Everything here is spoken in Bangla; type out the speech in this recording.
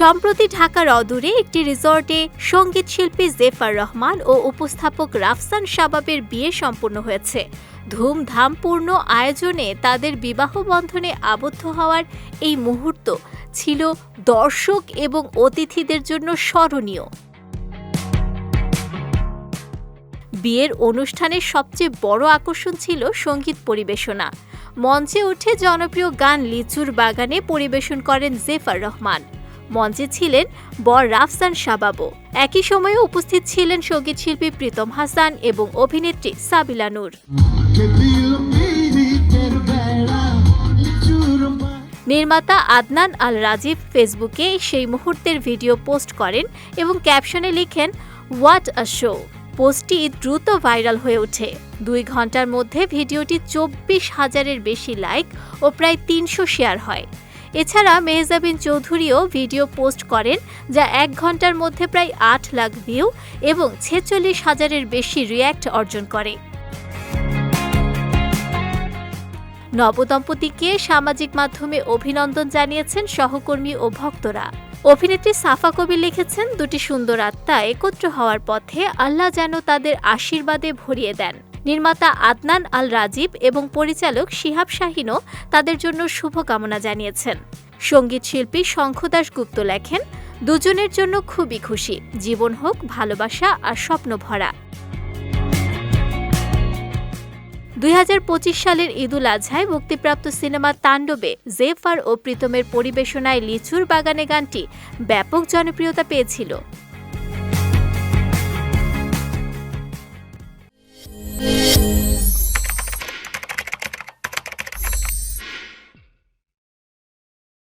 সম্প্রতি ঢাকার অদূরে একটি রিসর্টে সংগীত শিল্পী জেফার রহমান ও উপস্থাপক রাফসান শাবাবের বিয়ে সম্পন্ন হয়েছে। ধুমধামপূর্ণ আয়োজনে তাদের বিবাহ বন্ধনে আবদ্ধ হওয়ার এই মুহূর্ত ছিল দর্শক এবং অতিথিদের জন্য স্মরণীয়। বিয়ের অনুষ্ঠানের সবচেয়ে বড় আকর্ষণ ছিল সংগীত পরিবেশনা। মঞ্চে উঠে জনপ্রিয় গান লিচুর বাগানে পরিবেশন করেন জেফার রহমান। মঞ্চে ছিলেন বর রাফসান শাবাবও। একই সময়ে উপস্থিত ছিলেন সংগীত শিল্পী প্রীতম হাসান এবং অভিনেত্রী সাবিলা নূর। নির্মাতা আদনান আল রাজীব ফেসবুকে সেই মুহূর্তের ভিডিও পোস্ট করেন এবং ক্যাপশনে লিখেন, হোয়াট আ শো! পোস্টটি দ্রুত ভাইরাল হয়ে ওঠে। দুই ঘণ্টার মধ্যে ভিডিওটি চব্বিশ হাজারের বেশি লাইক ও প্রায় তিনশো শেয়ার হয়। এছাড়া মেহজাবিন চৌধুরীও ভিডিও পোস্ট করেন, যা এক ঘণ্টার মধ্যে প্রায় আট লাখ ভিউ এবং ছেচল্লিশ হাজারের বেশি রিয়্যাক্ট অর্জন করে। নবদম্পতিকে সামাজিক মাধ্যমে অভিনন্দন জানিয়েছেন সহকর্মী ও ভক্তরা। অভিনেত্রী সাফা কবির লিখেছেন, দুটি সুন্দর আত্মা একত্র হওয়ার পথে আল্লাহ যেন তাদের আশীর্বাদে ভরিয়ে দেন। নির্মাতা আদনান আল রাজীব এবং পরিচালক শিহাব শাহিনও তাদের জন্য শুভকামনা জানিয়েছেন। সংগীত শিল্পী শঙ্খদাস গুপ্ত লেখেন, দুজনের জন্য খুবই খুশি। জীবন হোক, ভালোবাসা আর স্বপ্ন ভরা। দুই হাজার পঁচিশ সালের ঈদুল আজহায় মুক্তিপ্রাপ্ত সিনেমা তাণ্ডবে জেফার ও প্রীতমের পরিবেশনায় লিচুর বাগানে গানটি ব্যাপক জনপ্রিয়তা পেয়েছিল।